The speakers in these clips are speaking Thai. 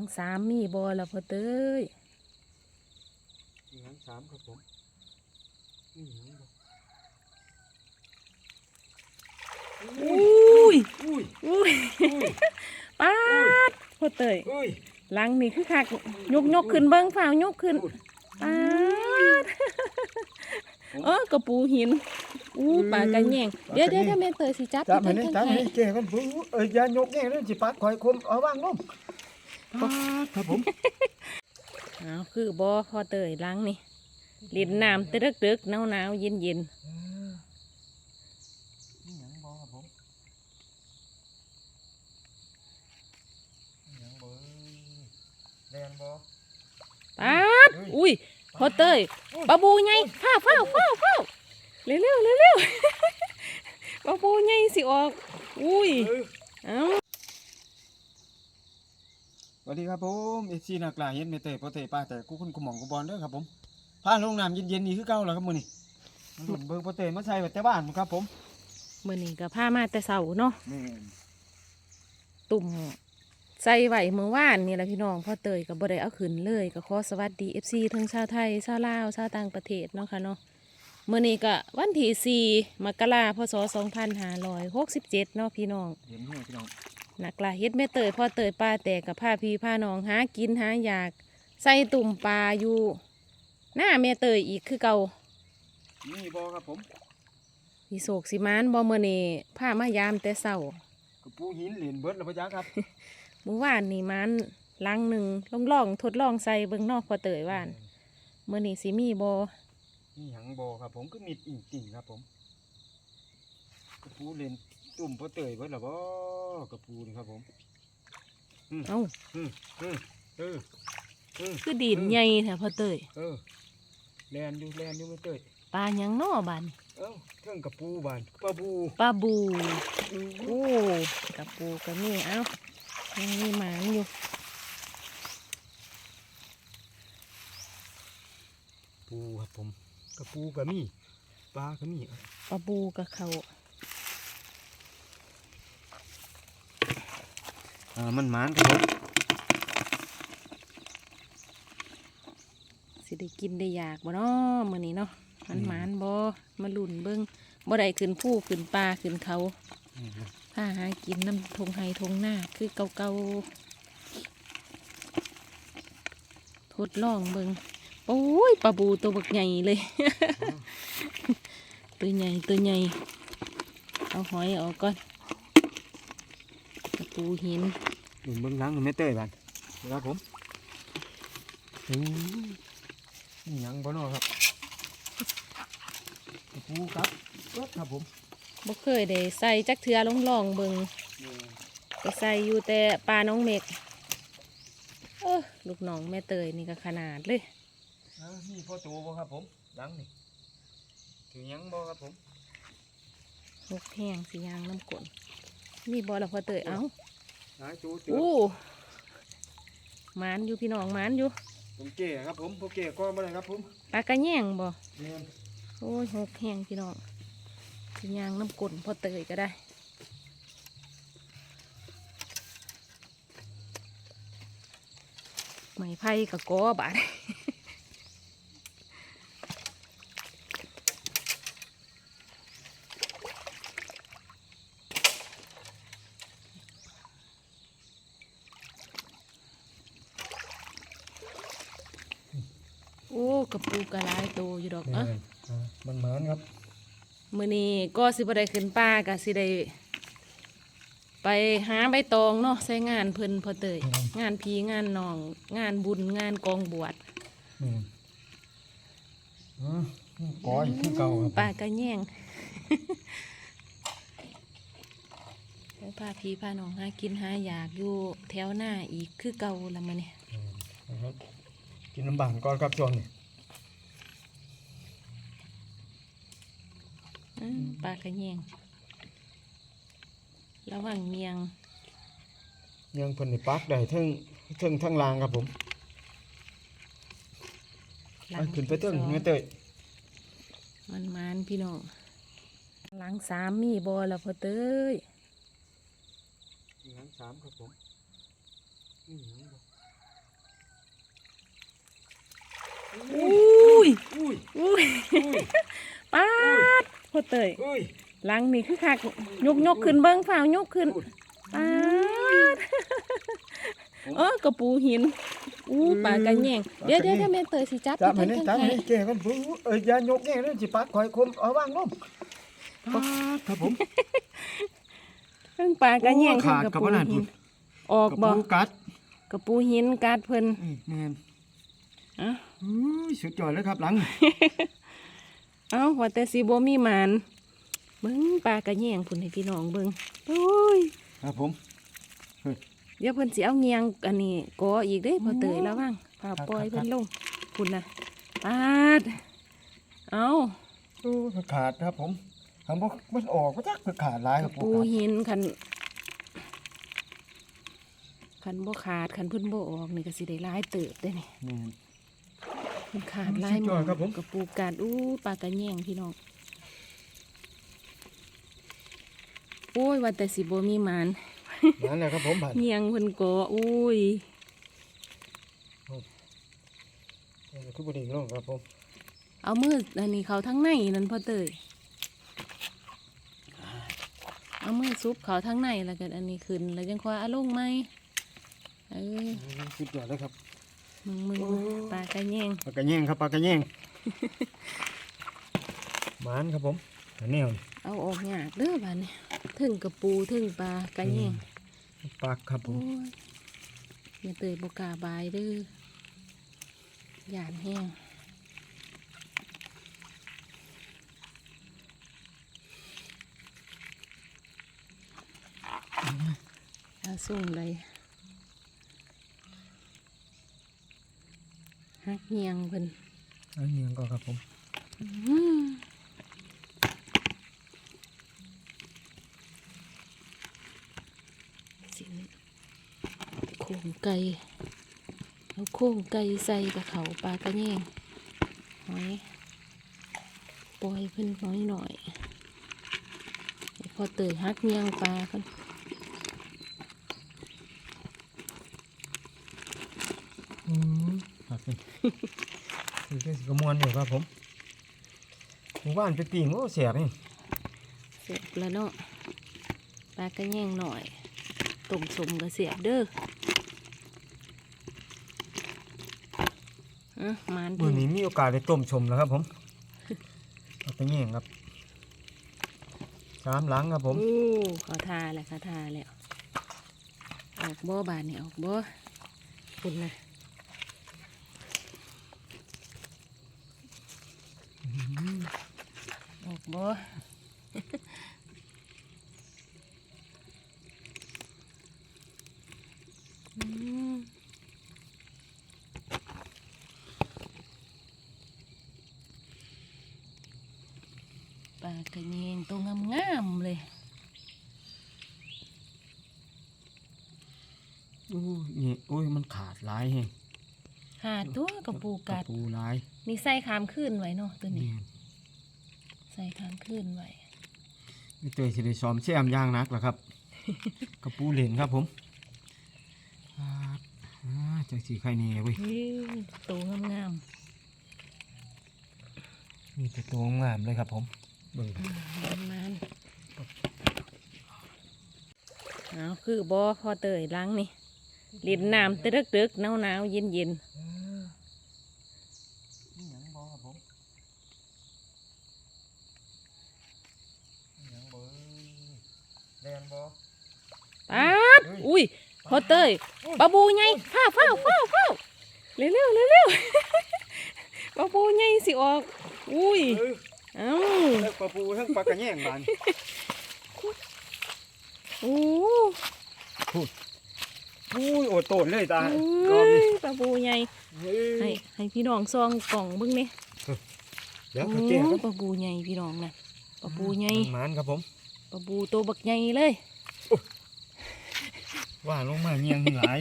งสามมีบอละพอเต้ยหลังสามครับผมนี่หยังบ่อุ้ยอุ้ยอุ้ยอุ้ยป้าดพอเต้ยอุ้ยหลังนี่คือคักยกยกขึ้นเบิ้งฝ่าวยกขึ้นอุ้ยป้าดเออกระปูหินอู้ปลากระแยงเดี๋ยวเดี๋ยวถ้าแม่เตยสิจับจับที่ให้เพิ่นี่นจับข้างให้ในนี่เจ๊กันผมเอ้ยอย่ายกแง่เลยสิปัดคอยคมเอาวางลงปาด ครับผมอ้าวคือบอพอเตยหลังนี่เล่นน้ำตึกตึกๆหนาวหนาวๆเย็นเย็นเออนี่หยังบ่ครับผมนี่หยังบ่เอ้ยแล่นบ่ๆป้าดอุ้ยพอเตยปลาบูไงฟ้าวฟ้าวฟ้าวฟ้าวเร็วเร็วเร็วเร็วปลาบูไงสิออก อุ้ย เออเอ้าส วัสดีครับผมเอซีนักลาเห็นเมเตยโปเตป้าแต่กูคุณกุหม่องกุบอลเด้อครับผมพาลงน้ำเย็นๆนี่คือเก่าแล้วครับมื้อนี้มันหลุดเบิ่งโปเตมาใส่ไว้แต่บ้านพุ่นครับผมมื่อนี้ก็พามาแต่เสาเนาะแม่นตุ่มใส่ไหวเมื่อวานนี่แหละพี่น้องพ่อเตยก็บ่ได้เอาขึ้นเลยก็ขอสวัสดี FC ทั้งชาวไทยชาวลาวชาวต่างประเทศเนาะค่ะเนาะมื่อนี้ก็วันที่4มกราพศ2567เนาะพี่น้องเห็นไหมพี่น้อง นักล่าเฮ็ดแม่เตยพ่อเตยป้าแต่กับพาพี่พาน้องหากินหาอยาก ใส่ตุ่มปลาอยู่ หน้าแม่เตยอีกคือเก่านี่บ่ครับผมสิโศกสิมานบ่มื้อนี้พามายามแต่เช้ากระปูหินเหรียญเบิดแล้วพ่อจ๋าครับเมื่อวานนี่มันลังหนึ่งลองลองทดลองใส่เบิ่งเนอกพอเตยว่านเมื่อนี้สิมีบ่นี่หยังบ่ครับผมก็มีติ่งติ่งๆครับผมกระปูเหรียญตุ่มโปเตยเบิดแล้วบ่ กระปูนี่ครับผมเอ้าอืมอืมเออเออคือดินใหญ่แท้พอเตยเออแลนอยู่แลนอยู่เมเตยปลาหยังน้อบานเอ้าเครื่องกระปูบานปลาบูปลาบูโอ้กับปูก็มีเอ้ายังมีหมานอยู่ปูครับผมกระปูก็มีปลาก็มีปลาบูกับเขา อ่า มันหมานครับผมสิได้กินได้อยากบ่เนาะมื้อนี้เนาะมันหมานบ่มาลุ่นเบิ่งบ่ได้ขึ้นภูขึ้นป่าขึ้นเขาพาหากินน้ำทงไฮทงหน้าคือเก่าๆทดลองเบิงโอ้ยปลาบูตัวบักใหญ่เลย ตัวใหญ่ตัวใหญ่เอาหอยออกก่อน ปูหินหนุนเบิ้งหล้างหนุนไม่เตยบานครับผมอืมนี่หยังบ่เนอครับกระปูครับเอิ้นครับผมบ่เคยได้ใส่จักเทือลองลองๆเบิงไปใส่อยู่แต่ปลาน้องเมกเออลูกน้องแม่เตยนี่ก็ขนาดเลยเอ้านี่พ่อตัวบ่ครับผมหลังนี่ถือหยังบ่ครับผมหกแห้งสียางน้ำกลนมีบอละพอเตยเอ้า หายตัวเตืออู้หมานอยู่พี่น้องหมานอยู่ผมเก๋ครับผมผมเก๋ก้อนมาเลยครับผมปลากระแยงบ่เนียนโอ้ยหกแห้งพี่น้องสียางน้ำกลนพอเตยก็ได้ไม้ไผ่กับกอบาด โอ้ กระปูกระลายโตอยู่ดอกเนีเอะยนอ่ามันหมานครับมื้อนี้ก็สิบ่ได้ขึ้นป่ากะสิได้ไปหาใบตองเนาะใส่งานเพิ่นพอเตยงานพีงานน้อง งานบุญงานกองบวชเนียนอ่าก้อยคือเก่าครับปลากระแยงแล้วพาพี่พาน้องหากินหาอยากอยู่แถวหน้าอีกคือเก่าละมื้อนี้นะครับกินน้ำบานก่อนครับช่วงนี้ ปลากระเยงระหว่างเมียงยังเพิ่นนี่ปักได้ทั้งทั้งทั้งรางครับผมขึ้นไปเติ้งเงยเตยมันมันพี่น้องหลังสามมีบอแล้วพอเตยหลังสามครับผมอุ้ยอุ้ยอุ้ยป้า พ่อเตยอุ้ยหลังนี่คือคักยกยกขึ้นเบิ้งฝ่าวยกขึ้นอุ้ยป้าดเออกระปูหินอู้ปลากระแยงเดี๋ยวเดี๋ยวเดี๋ยวแม่เตยสิจับจับให้ให้นี่เพิ่จับนให้ให้นี่แก่กันปุ๊เอ้ยอย่ายกแง่เลยสิปักคอยคมเอาวางลงป๊าดครับผมเพิ่งปลากระแยงโอ้ขาดเพิ่งกระกับปูขนาดหิพุ่นนออกกระบ่ปูกัดกระปูหินกัดเพิ่นนี่แม่นอะอุ้ยสุดยอดเลยครับหลัง เอ้าว่าแต่สิบ่มีหมานเบิ่งปลากระแยงพุ่นให้พี่น้องเบิ่งโอ้ยครับผมเดี๋ยวเพิ่นสิเอาเงียงอันนี้กออีกเด้พอเตยระวังพาปล่อยครับเพิ่นลงพุ่นน่ะปาดเอาโอ้ยขาดครับผมทำบ่มันออกก็จักคือขาดหลายครับปูขาดหินคันคันบ่ขาดคันเพิ่นบ่ออกนี่ก็สิได้หลายเติบได้นี่แม่นเพิ่นขาดหลายสุดยอดครับผมกับปูกาดอู้ปลากระแยงพี่น้องโอ้ยว่าแต่สิบ่มีหมานนั่นแหละครับผมผ่านเงียงเพิ่นกออุ้ยคือบไดีลงครับผม เอามืออันนี้เขาทั้งในนั่นพ่อเตยเอามือซุปเขาทั้งในแล้วก็อันนี้ขึ้น แล้วยังคอยเอาลงไหมเออสุดยอดเลยครับ มึงมึงโอ้ปลากระแยงปลากระแยงครับปลากระแยงหมานครับผมอันนี้เอาออกยากเด้อบ้านนี้ถึงกระปูถึงปลากระแยงปลากครับผโอ้มยอย่าเตยบกล้าบายเด้อหยานแห้งเอาส่งเลย ฮักเงียงเพิ่นอันนี้ก็ครับผมอืมสินโค้งไก่เอาโค้งไก่ใส่กับเขาปลากระแยงหอยปล่อยเพิ่นน้อยหน่อยให้พอเตยฮักเงียงปลากัน อืม ครับเป็นคือแค่สิกระมวลอยู่ครับผมหมู่บ้านไปปีงโอ้เสียบนี่เสียบแล้วเนาะปลากระแยงหน่อยต้มสมกับเสียบเด้ออะหมานมื่อนี้มีโอกาสได้ต้มชมแล้วครับผมปลากระแยงครับสามหลังครับผมโอ้เขาทาแหละเขาทาแล้วออกบ่บานนี่ออกบ่คุณนะออก บ่อืมปลากระเยงตัวงามๆเลยอู้นี่โอ้ยมันขาดหลายแฮงหาตัวกระปูกัดปูหลายนี่ใส่ขามขึ้นไว้เนาะตัวนี้ นี่ใส่ขามขึ้นไว้นี่เตยสิได้ซ้อมแช่มย่างนักแล้วครับ กระปูเหรนครับผมอ่าอ่าจังสีไข่เน่เว้ยเฮ้ยตัวงามมีแต่ตัวงามเลยครับผมเบิ่งๆมันมันเอาคือบอพอเตยล้างนี่ลินน้ำตึกตึกๆหนาวหนาวๆเย็นเย็น นี่หยังบ่ครับผมนี่หยังบ่แด นบ่ๆป๊าดอุ้ยพอเตยปลาบูไงฟ้าวฟ้าวฟ้าวฟ้าวเร็วเร็วเร็วเร็วปลาบูไงสิออก อุ้ยเอ้ยเอ้าทั้งปลาปูทั้งปลากระแยงบานโอ้อุ้ยโอดโตนเลยตาเรอบอ้นี้ยปลาบูไงเฮ้ให้ยให้พี่น้องซองกล่องเบิ้งนี่เดี๋ยวโอ้เขาแก้ครับปลาบูใหญ่พี่น้องนะปลาบูใหญ่หมานครับผม ปลาบูตัวบักใหญ่เลยว่าลงมาเงียงหลาย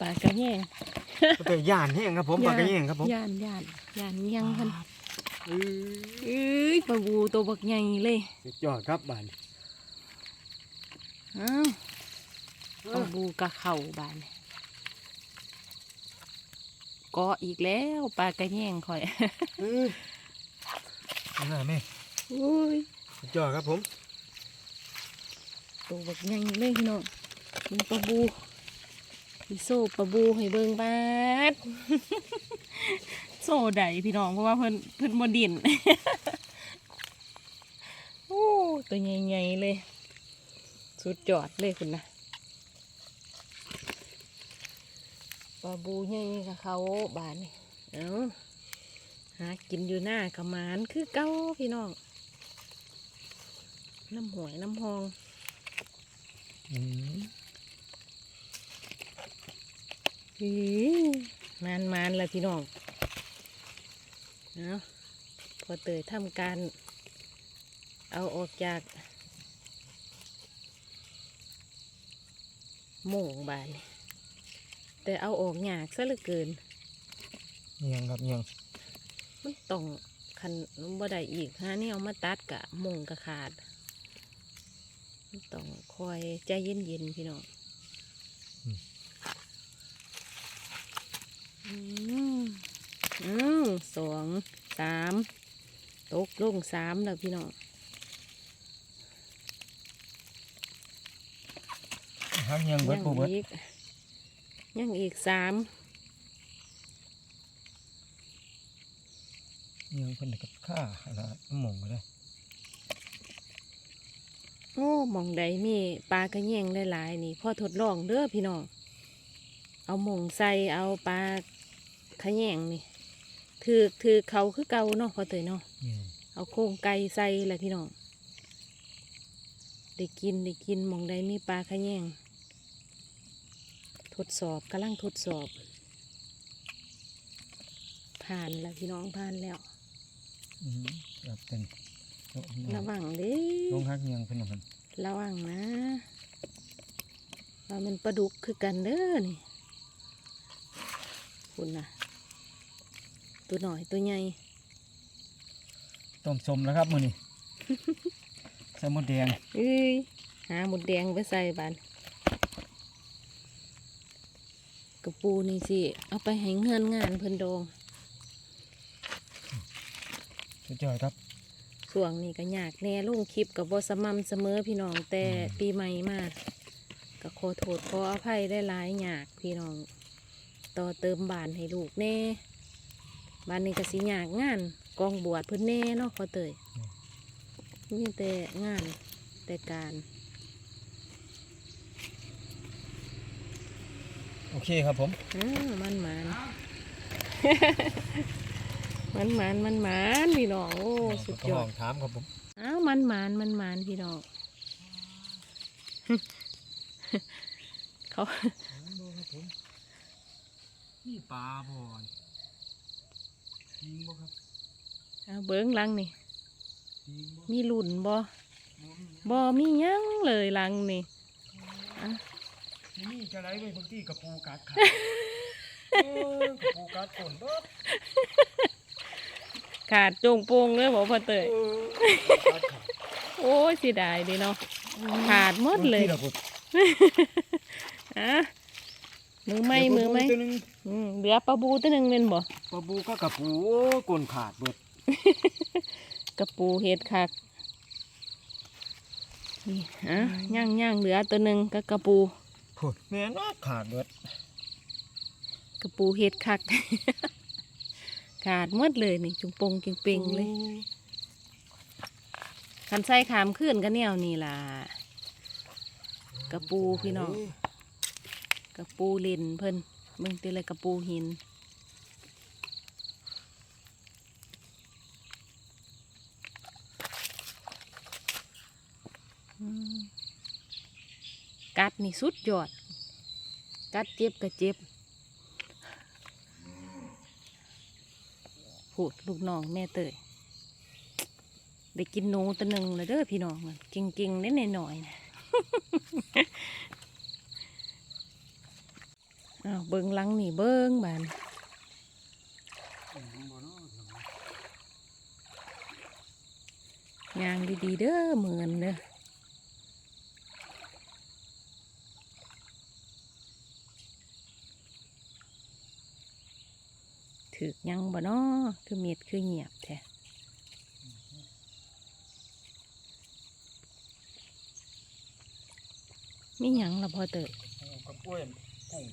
ปลากระแยงก็แต่ย่านแห้งครับผมปลากระแยงครับผมย่านย่านย่านเงี้ยงพันเอ้ยเอ้ยปลาบูตัวบักใหญ่เลยสุดยอดครับบานอ้าวปลาบูกะเข่าบานเกาะอีกแล้วปลากระแยงข่อยเอ้ยน่าแม่อุ้ย สุดยอดครับผมตัวบักใหญ่เลยพี่น้องมันปลาบูมีโซ่ปลาบูให้เบิ่งบาดโซ่ใดพี่น้องเพราะว่าเพิ่นเพิ่นบ่ดินโอ้ตัวใหญ่ๆเลย สุดยอดเลยคุณนะปลาบูใหญ่กับเขาบานนี่เอาหากินอยู่หน้ากระมานคือเก้าพี่น้อง น้ำหวยน้ำหองอืมอีมานมานๆแล้วพี่น้องเอาพอเตยทำการ เอาออกจากหม่งบานนี่แต่เอาออกยากซะเหลือเกินเงียงครับเงียงมันต้องคันบ่ได้อีกฮะนี่เอามาตัดกะหม่งกะขาดมัน ต้องคอยใจเย็นๆพี่น้องอืมอืมสองสามตกลงสามแล้วพี่น้องหางเงียงเบิดยังปูเบิดอีกยังอีกสามเงียงเพิ่นได้กับข้าอะไรหมองก็ได้ โอ้หมองใดมีปลากระแยงหลายๆนี่พ่อทดลองเด้อพี่น้องเอาหมองใส่เอาปลาขะแยงนี่ถือถือเขาคือเก่าเนาะพอเตยเนาะเงียงเอาโครงไก่ใส่แหละพี่น้องได้กินได้กินหมองใดมีปลาขะแยงทดสอบกำลังทดสอบ ผ่านแล้วพี่น้องผ่านแล้วอืมครับเป็นโอ้เงีย ระงวังเด้ลงหักเงียงเพิ่นน่ะมันระวังนะว่ามันปลาดุกคือกันเด้อนี่คุณนะตัวหน่อยตัวใหญ่ต้มสมแล้วครับมื้อนี้ ใส่หมดแดงเอ้ยหาหมดแดงไปใส่บานกระปูนี่สิ เอาไปให้เงินงานเพิ่นโดงสุดยอดครับ ช่วงนี้ก็ยากแน่ลงคลิปกับบสม่ำเสมอพี่น้องแต่อืมปีใหม่มาก็ขอโทษขออภัยได้หลายๆยากพี่น้อง ต่อเติมบ้านให้ลูกแน่บ้านนี้ก็สิยากงาน กองบวชเพิ่นแน่เนาะขอเตยมีแต่งานแต่การโอเคครับผมอ่ามันหมาน มันหมานมันหมานพี่น้องโอ้สุดยอดถามครับผมอ้าวมันหมานมันหมานพี่น้องเขาครับผมนี่ปลาบ่อนยิงบ่ครับเอาเบิ้งหลังนี่ยิงบ่มีหลุนบ่บ่มีบ่มีหยังเลยหลังนี่ที่นี่จะไรไว้บางที่กระปูกัดขาเออกระปูกัดฝนเบิด ขาดจงโปงเลยบ่พ่อเตยเออกัดขาโอ้ยเสิได้ดีเนาะขาดหมดเลยที่ระบบอะมือไหมมือไหมตัวหนึงอืมเหลือปลาบูตัวหนึ่งเป็นบ่ปลาบูก็กระปูโอ้ยกลนขาดเบิดกระปูเห็ดคักนี่อะย่างย่างเหลือตัวหนึ่งก็กระปูโพูดแม่นว่าขาดเบิดกระปูเห็ดคัก ขาดหมดเลยนี่จุงปงจิงเปงเลยคันใส่ขามขึ้นก็แนวนี่ล่ะกระปูพี่น้องกระปูเล่นเพิ่นเบิ่งติเลยกระปูหินอืมกัดนี่สุดยอด กัดเจ็บก็เจ็บ พูดลูกน้องแม่เตยได้กินหนูตัวหนึ่งเลยเด้อพี่น้องมันจริงๆเล่นหน่อยๆนะอ้าวเบิ้งลังนี่เบิ้งบานยางดีๆเด้อเหมือนเด้อ ถือกห ยังบ่น้อคือเม็ดคือเงียบแท้มีหยังละพอเตยปูกับกล้วยกุ้ง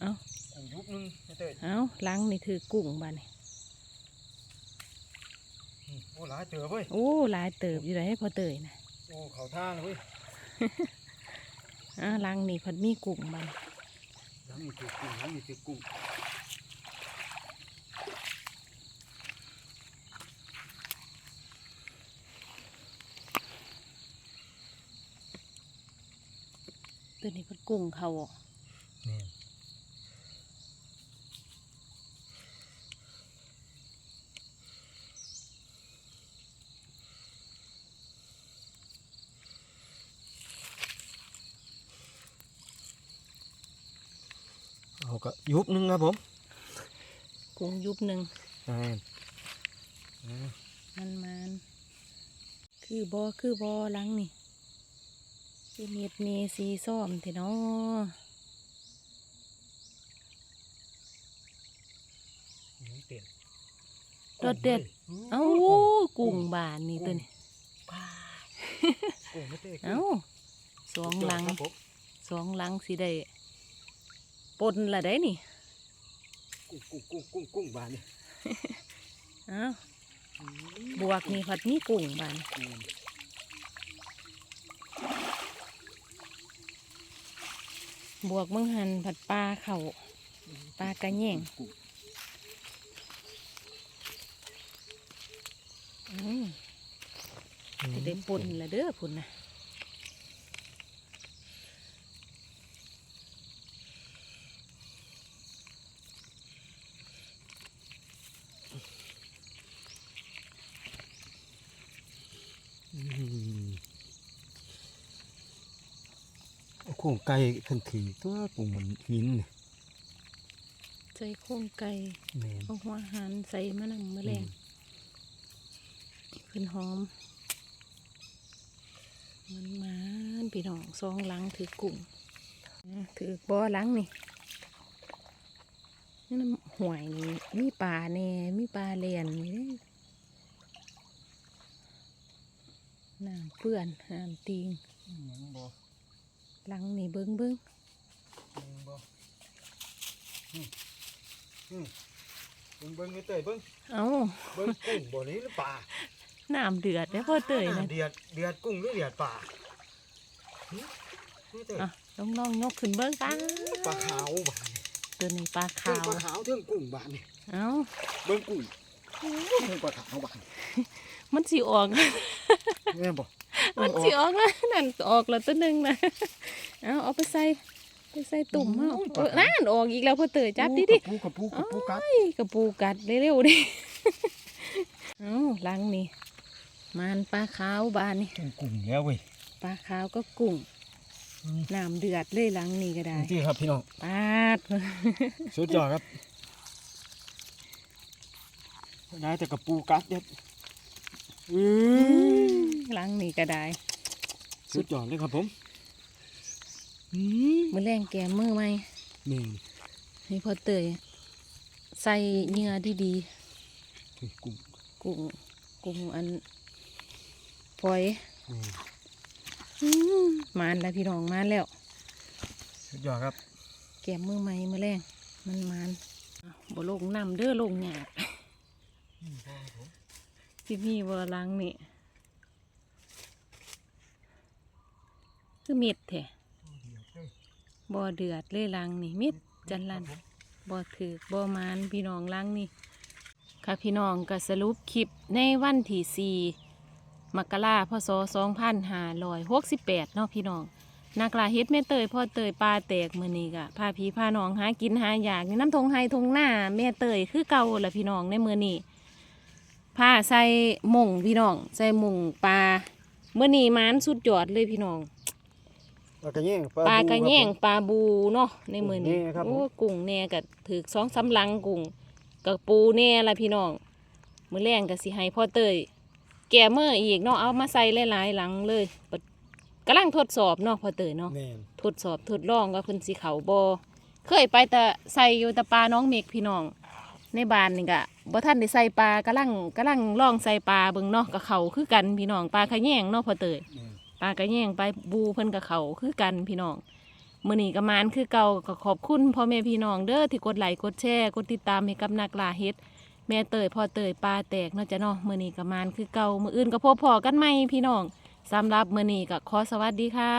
เอ้ากุ้งยุบหนึงไม่เต้ยเอ้าล้างนี่ถือกุ้งบ้านี่อืมโอ้หลายเจอเว้ยโอ้หลายเติบอยู่เลยให้พอเตยนะโอ้เขาท่าเลยเว้ยอ่าล้างนี่เพอมีกุ้งบ้านหลังมีเจอกุ้งหลังมีเจอกุ้ง ตัวนี้เพนกุ้งเขาอะนี่เอาก็ยุบหนึงครับผม กุ้งยุบหนึ่งอ่ามันมัน คือบอคือบอล้างนี่ คือเม็ดเมสีส้มเถอะเนาะเต็มรสเด็ดเอ้ากุ้งบานนี่ตัวนี้กุ้งไม่เต้เอ้าสองหลังครับผมสองหลังสิได้ปนละได้นี่กุ้งกุ้งกุ้งกุ้งกุ้งบานนี่เอ้าบวกนี่ผัดมีกุ้งบาน อืม บวกมึงหันผัดปลาเข่าปลากระแยงกุ้งอืมสิได้ปนละเด้อพุ่นนะ เอากุ้งไก่ขันถือตัวกุ้งมันหินนี่ใส่โครงไก่แม่นเอาหัวหันใส่มะนาวมะแรงเพิ่นหอม มันมันพี่น้องซองหลังถือกุ้งอ่าถือบ่อหลังนี่นี่น้ำห่วยนี่มีปลาแน่มีปลาเลียนนี่เด้น้ำเปื้อนน้ำติงยังบ่ หลังนี่เบิ้งเบิ้งยังบ่อืมอืมเบิ่งเบิ่งไม่เตยเบิ่งเอาเบิ่งกุ้งบ่นี้หรือปลาน้ำเดือดได้อพ่อเตยนะเดือดเดือดกุ้งหรือเดือดปลาหึไม่เตยอะลองลองๆยกขึ้นเบิ้งป้าปลาขาวบานนี่ตัวนี้ปลาเทิขางวปลาขาวเทิงกุ้งบานนี่เอาเบิ่งกุ้งเทิงปลาขาวบานมันสิออกแม่นบ่ มันสิออกนะนั่นออกแล้วตัวหนึ่งนะเอาเอาไปใส่ไปใส่ตุ่มเอาเออนั่นออกอีกแล้วพ่อเตยจับดิดิกระปูกระปูกระปูกัดไอ้กระปูกัดเร็วๆดิเอาหลังนี่มันปลาขาวบานนี่เทิงกุ้งแล้วเว้ยปลาขาวก็กุ้งอืมน้ำเดือดเลยหลังนี่ก็ได้นี่ครับพี่น้องปาดสุดยอดครับได้แต่กระปูกัดเด็ดอืม หลังนี่ก็ได้ สุดยอดเลยครับผมอืมมือแรงแกมมือไหมนี่นี่พ่อเตยใส่เหงื่อดีคือกุ้งๆกุ้งกุ้งอันฝอยนี่อืมมานแล้วพี่น้องมานแล้ว สุดยอดครับ แกมมือไหมมือแรงมันมานอ้าวบ่ลงน้ำเด้อลงหยาดที่มีบ่หลังนี่ คือเม็ดแท้บ่เดือดเลยหลังนี่เม็ดจันลันบ่ถือบ่มานพี่น้องล้างนี่ค่ะพี่น้องก็สรุปคลิปในวันที่สี่มกราพศ2568เนาะพี่น้องนักลาเฮ็ดแม่เตยพ่อเตยปลาแตกมื้อนี้ก็พาพี่พาน้องหากินหาอยากนี่น้ำทงไฮทงหน้าแม่เตยคือเก่าล่ะพี่น้องในมื้อนี้พาใส่หม่งพี่น้อง ใส่หม่งปลามื้อนี้มานสุดยอดเลยพี่น้อง ปลากระแยงปลากระแยงปลาบูเนาะในมือนี้กุ้งแน่ครับผมโอ้กุ้งแน่กับถือสองสำลังกุ้งกับปูแน่ละพี่น้องมือแรงกับสิให้พ่อเตยแก่เมื่ออีกเนาะเอามาใส่หลายๆหลังเลยปัดกำลังทดสอบเนาะพ่อเตยเนาะแม่นทดสอบทดลองว่าเพิ่นสิเขาบอเคยไปแต่ใส่อยู่แต่ปลาน้องเมกพี่น้อง ในบ้านนี่ก็บ่ทันได้ใส่ปลากำลังกำลังลองใส่ปลาเบิ่งเนาะกับเขาคือกันพี่น้องปลาขะแยงเนาะพอเตย ปลากระแยงไปบูเพิ่นกับเขาคือกันพี่น้องมือนี้ก็มานคือเก่าก็ขอบคุณพ่อแม่พี่น้องเด้อที่กดไลค์กดแชร์กดติดตามให้กับนักล่าเฮ็ดแม่เตยพ่อเตยปลาแตกเนาะจ้ะเนาะมือนี้ก็มานคือเก่ามืออื่นก็พบพอกันไหมพี่น้องสำหรับมือนี้ก็ขอสวัสดีค่ะ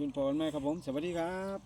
ยินพรไหมครับผม สวัสดีครับ